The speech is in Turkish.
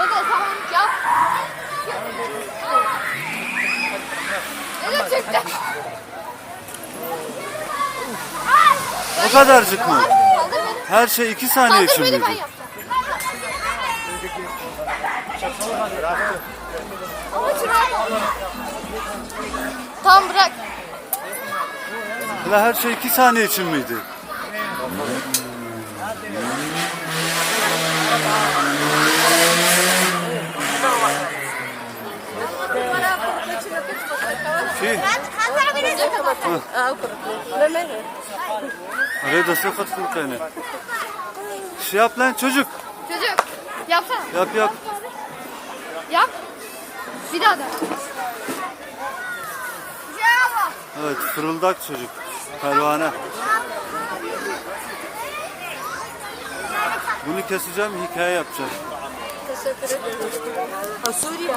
Dede tamam yap. Dede çıktı. O kadarcık mı? Her şey iki saniye için miydi? Ama Tamam bırak. Hala her şey iki saniye için miydi? Şey, araya da sokat fırkayını. Şey yap lan çocuk. Çocuk yapsana. Yap yap. Yap. Bir daha da. Evet fırıldak çocuk. Pervane. Bunu keseceğim hikaye yapacağım. Teşekkür ederim. Suriye.